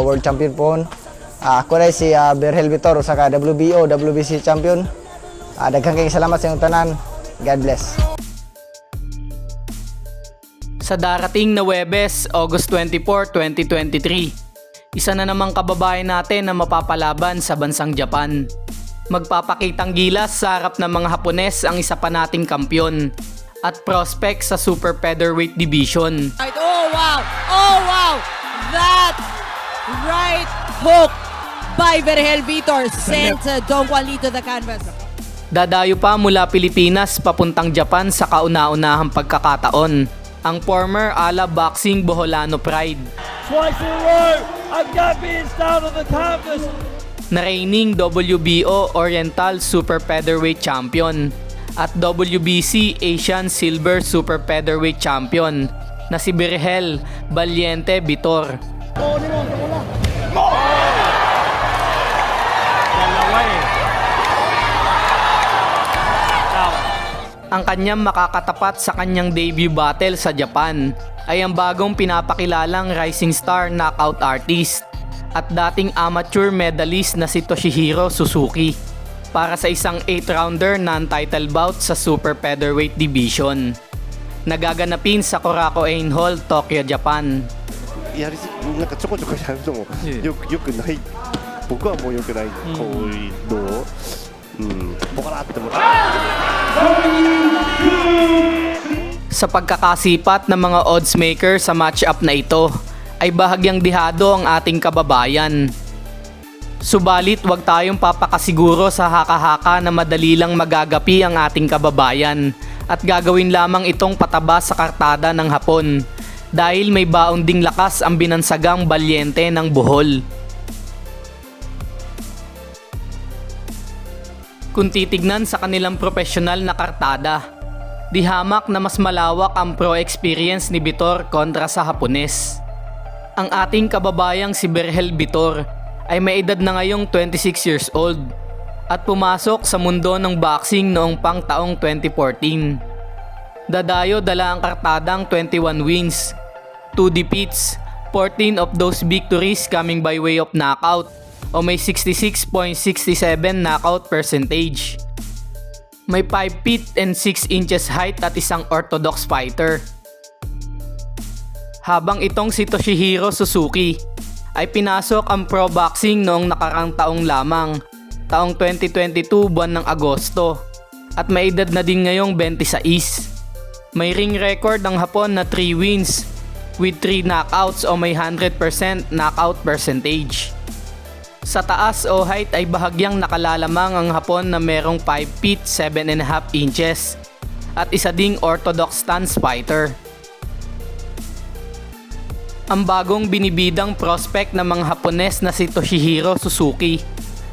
World champion po. Ah, ako rin si ah, Berhel Vitor sa WBO, WBC champion. Ah, daghang kayong salamat sa inyong tanan. God bless. Sa darating na Webes, August 24, 2023, isa na namang kababayan natin na mapapalaban sa bansang Japan. Magpapakitang gilas sa harap ng mga Hapones ang isa pa nating kampyon at prospect sa Super Featherweight Division. Oh, wow. Oh, wow. That right hook by Vergel Vitor sent uh, Don Juan Lee to the canvas. Dadayo pa mula Pilipinas papuntang Japan sa kauna-unahang pagkakataon ang former Ala Boxing Boholano Pride Twice in a row, and Gabby is down on the canvas. na reigning WBO Oriental Super Featherweight Champion at WBC Asian Silver Super Featherweight Champion na si Birhel Valiente Vitor. Ang kanyang makakatapat sa kanyang debut battle sa Japan ay ang bagong pinapakilalang rising star knockout artist at dating amateur medalist na si Toshihiro Suzuki para sa isang 8-rounder non-title bout sa Super Featherweight Division. Nagaganapin sa Korako Ain Hall, Tokyo, Japan. やりすなんかちょこちょこやるのもよくよくない僕はもうよくない、こういうのをうんボカラって思って Sa pagkakasipat ng mga odds maker sa matchup na ito, ay bahagyang dihado ang ating kababayan. Subalit wag tayong papakasiguro sa haka-haka na madali lang magagapi ang ating kababayan at gagawin lamang itong pataba sa kartada ng Hapon dahil may baon ding lakas ang binansagang balyente ng Bohol. Kung titignan sa kanilang profesional na kartada, di hamak na mas malawak ang pro experience ni Vitor kontra sa Hapones. Ang ating kababayang si Berhel Vitor ay may edad na ngayong 26 years old at pumasok sa mundo ng boxing noong pang taong 2014. Dadayo dala ang kartadang 21 wins, 2 defeats, 14 of those victories coming by way of knockout o may 66.67 knockout percentage. May 5 feet and 6 inches height at isang orthodox fighter. Habang itong si Toshihiro Suzuki ay pinasok ang pro boxing noong nakarang taong lamang, taong 2022 buwan ng Agosto at may edad na din ngayong 26. May ring record ng Hapon na 3 wins with 3 knockouts o may 100% knockout percentage. Sa taas o height ay bahagyang nakalalamang ang Hapon na merong 5 feet 7.5 inches at isa ding orthodox stance fighter. Ang bagong binibidang prospect ng mga Hapones na si Toshihiro Suzuki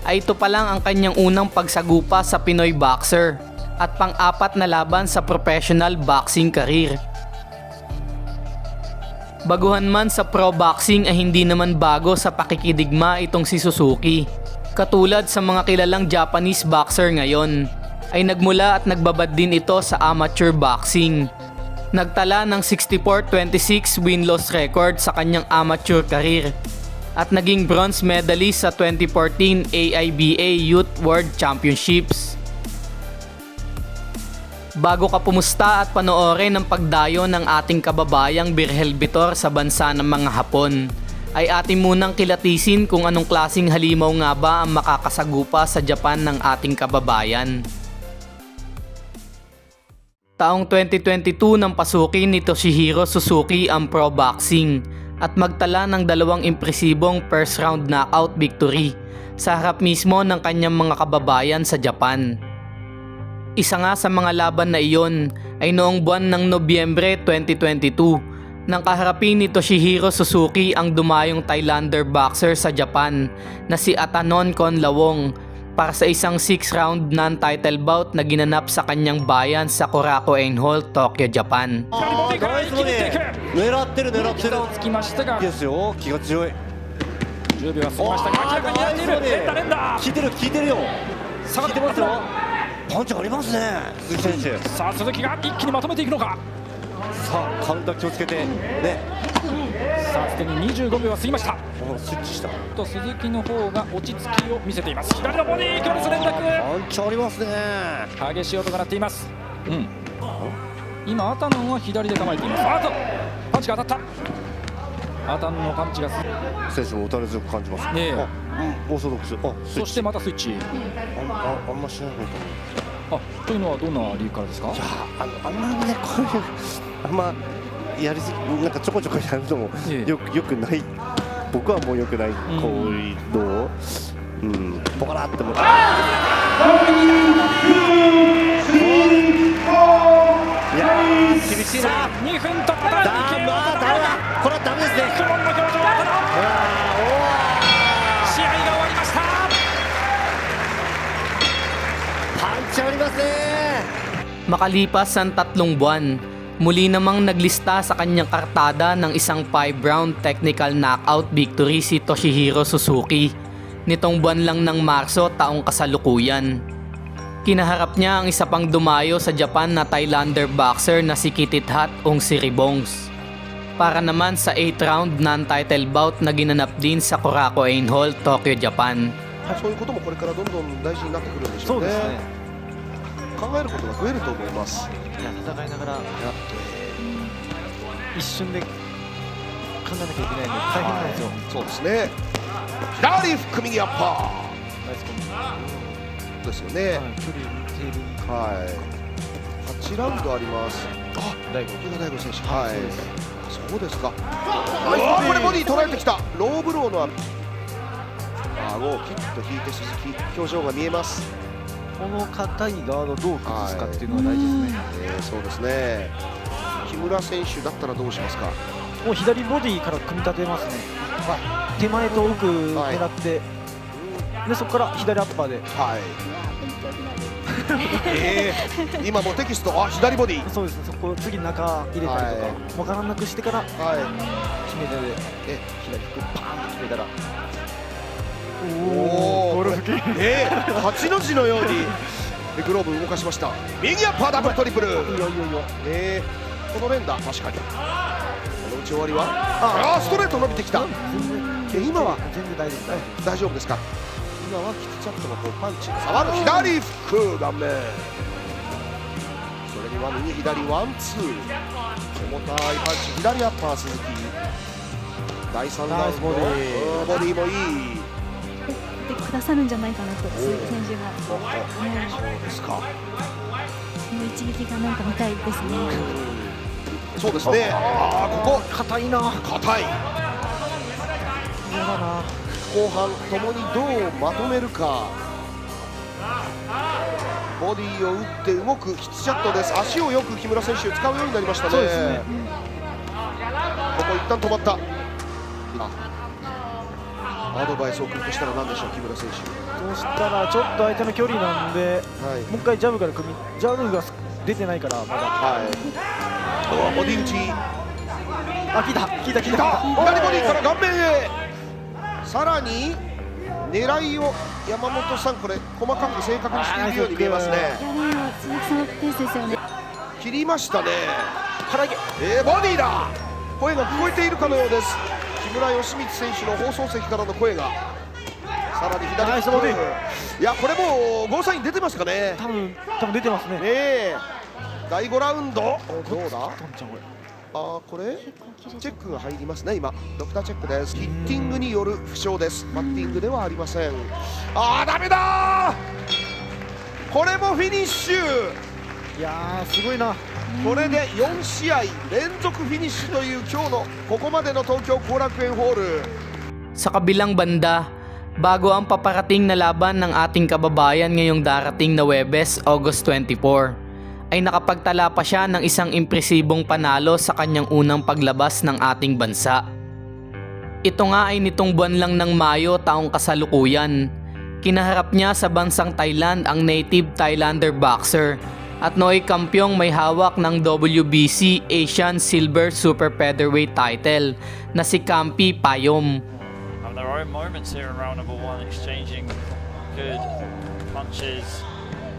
ay ito pa lang ang kanyang unang pagsagupa sa Pinoy boxer at pang-apat na laban sa professional boxing career. Baguhan man sa pro boxing ay hindi naman bago sa pakikidigma itong si Suzuki. Katulad sa mga kilalang Japanese boxer ngayon, ay nagmula at nagbabad din ito sa amateur boxing. Nagtala ng 64-26 win-loss record sa kanyang amateur career at naging bronze medalist sa 2014 AIBA Youth World Championships. Bago ka pumusta at panoorin ang pagdayo ng ating kababayang Birhel Vitor sa bansa ng mga Hapon, ay atin munang kilatisin kung anong klasing halimaw nga ba ang makakasagupa sa Japan ng ating kababayan. Taong 2022 nang pasukin ni Toshihiro Suzuki ang pro boxing at magtala ng dalawang impresibong first round knockout victory sa harap mismo ng kanyang mga kababayan sa Japan. Isa nga sa mga laban na iyon ay noong buwan ng Nobyembre 2022 nang kaharapin ni Toshihiro Suzuki ang dumayong Thailander boxer sa Japan na si Atanon Konlawong para sa isang 6-round non-title bout na ginanap sa kanyang bayan sa Korako Ain Hall, Tokyo, Japan. あーナイスボディ狙ってる狙ってるつきましたがいいですよ気が強い10秒が過ぎましたが明らかにやっている連打連打効いてる効いてるよ効いてますよパンチありますね。鈴木選手さあ鈴木が一気にまとめていくのか。さあカウンター気をつけて。ね。さあすでに25秒は過ぎました。あスイッチした。と鈴木の方が落ち着きを見せています。左のボディ強烈連絡パンチありますね。激しい音が鳴っています。うん。今アタノンは左で構えています。あっとパンチが当たった。アタノンのパンチがす選手も打たれ強く感じます。ねえ。あうんオーソドックス。あスイッチ。そしてまたスイッチ。あああんましない方がいいあというのはどんな理由からですか？いやあのあんまりねこういうあんまやりすぎなんかちょこちょこやるのもええ。よくよくない。僕はもうよくないこういうのを。うん。ポカラって思っていやー厳しいな。2分突破だこれはダメですね Makalipas ang tatlong buwan, muli namang naglista sa kanyang kartada ng isang 5-round technical knockout victory si Toshihiro Suzuki nitong buwan lang ng Marso taong kasalukuyan. Kinaharap niya ang isa pang dumayo sa Japan na Thailander boxer na si Kitithat Ong Siribongs. Para naman sa 8th round non-title bout na ginanap din sa Korakuen Hall, Tokyo, Japan. そういうこともこれからどんどん大事になってくるんでしょうね。 考えることが増えると思います。いや戦いながら一瞬で考えなきゃいけないんで大変なんですよ、そうですね。左フック右アッパナイスコンーですよね。はい、距離似てるはい。8ラウンドあります。あ、大悟これが大悟選手。はい。そうですか。あ、これボディ取られてきた。ローブローの顎をキッと引いて鈴木表情が見えます。この硬いガードをどう崩すかっていうのが大事ですね、えー、そうですね。木村選手だったらどうしますか？もう左ボディから組み立てますね、手前と奥狙って、でそこから左アッパーで。はい。えー、今もテキストあ左ボディ。そうですね。そこ次中入れたりとか、は分からなくしてからは決め手で。え左フックパーンと決めたら。いおおゴルフえー、八の字のようにでグローブ動かしました。右アッパーダブルトリプル。いいよいいよいいよえー、この連打。確かに。この打ち終わりは？あ。あストレート伸びてきた。今は全然大丈夫大丈夫ですか？今はキツチャットのこうパンチ。触る左フック。顔面それには右左ワンツー。重たいパンチ。左アッパー鈴木。第3ラウンド。ボディ。うんボディもいい。でくださるんじゃないかなと鈴木選手が、おおそうですか。その一撃がなんか見たいですね。そうですね。ああここ硬いな。硬い。嫌だな。後半ともにどうまとめるか。ボディを打って動くキツチャットです。足をよく木村選手使うようになりましたね。そうですね。ここ一旦止まったアドバイスを送るとしたら何でしょう木村選手。そしたらちょっと相手の距離なんではい。もう一回ジャブから組みジャブが出てないからまだ。はい。おボディ打ちあ聞いた。聞いた聞い来た。た左ボディから顔面へさらに狙いを山本さんこれ細かく正確にしているように見えますね。いやでも鈴木さんのペースですよね。切りましたね。唐揚げ。えー、ボディだ。声が聞こえているかのようです木村義満選手の放送席からの声がさらに左ナイスボディ。いやこれもうゴーサイン出てますかね。多分多分出てますね。ねえ。第5ラウンド。どうだ？あーこれ？チェックが入りますね今。ドクターチェックです。ヒッティングによる負傷です。バッティングではありません。あーダメだー！これもフィニッシュ！いやーすごいなこれで4試合連続フィニッシュという今日のここまでの東京後楽園ホール Sa kabilang banda, bago ang paparating na laban ng ating kababayan ngayong darating na Webes, August 24, ay nakapagtala pa siya ng isang impresibong panalo sa kanyang unang paglabas ng ating bansa. Ito nga ay nitong buwan lang ng Mayo taong kasalukuyan. Kinaharap niya sa bansang Thailand ang native Thailander boxer at nooy kampyong may hawak ng WBC Asian Silver Super Featherweight title na si Kampi Payom. Have their own moments here in round number one, exchanging good punches.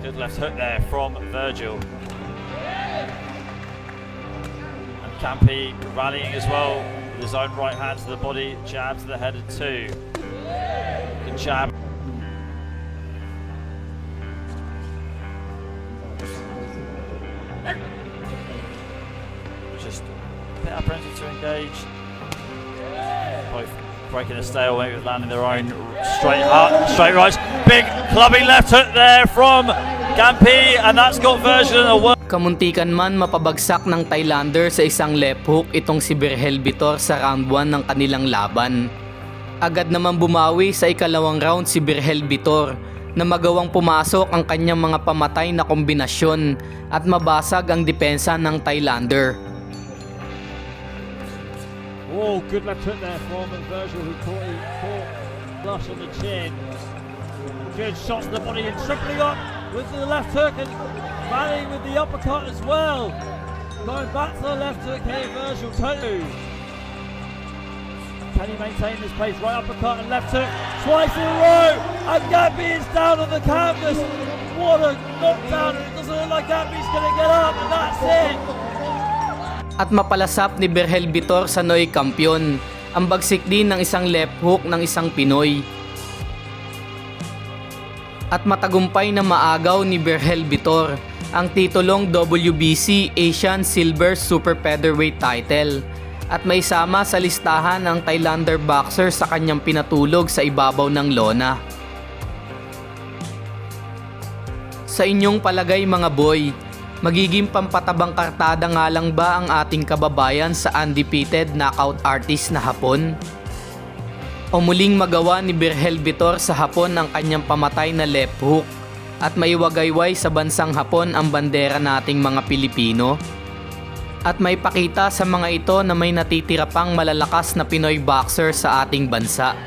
Good left hook there from Virgil. And Campy rallying as well. with his own right hand to the body, jab to the head of two. Good jab. A bit apprehensive to engage. Both breaking a stalemate with landing their own straight up, straight rights. Big clubbing left hook there from Gampi, and that's got version of a Kamuntikan man mapabagsak ng Thailander sa isang left hook itong si Berhel Vitor sa round 1 ng kanilang laban. Agad naman bumawi sa ikalawang round si Berhel Vitor na magawang pumasok ang kanyang mga pamatay na kombinasyon at mabasag ang depensa ng Thailander. Oh, good left hook there from Virgil who caught it caught flush on the chin. Good shots to the body and tripling up with the left hook and Manning with the uppercut as well. Going back to the left hook here, Virgil too. Can he maintain this pace? Right uppercut and left hook twice in a row. And Gabby is down on the canvas. What a knockdown! It doesn't look like Gabby's going to get up, and that's it. At mapalasap ni Berhel Vitor sa Noy Kampiyon ang bagsik din ng isang left hook ng isang Pinoy. At matagumpay na maagaw ni Berhel Vitor ang titulong WBC Asian Silver Super Featherweight title at may sama sa listahan ng Thailander boxer sa kanyang pinatulog sa ibabaw ng lona. Sa inyong palagay mga boy, magiging pampatabang kartada nga lang ba ang ating kababayan sa undefeated knockout artist na Hapon? O muling magawa ni Berhel Vitor sa Hapon ang kanyang pamatay na left hook at may wagayway sa bansang Hapon ang bandera nating mga Pilipino? At may pakita sa mga ito na may natitira pang malalakas na Pinoy boxer sa ating bansa.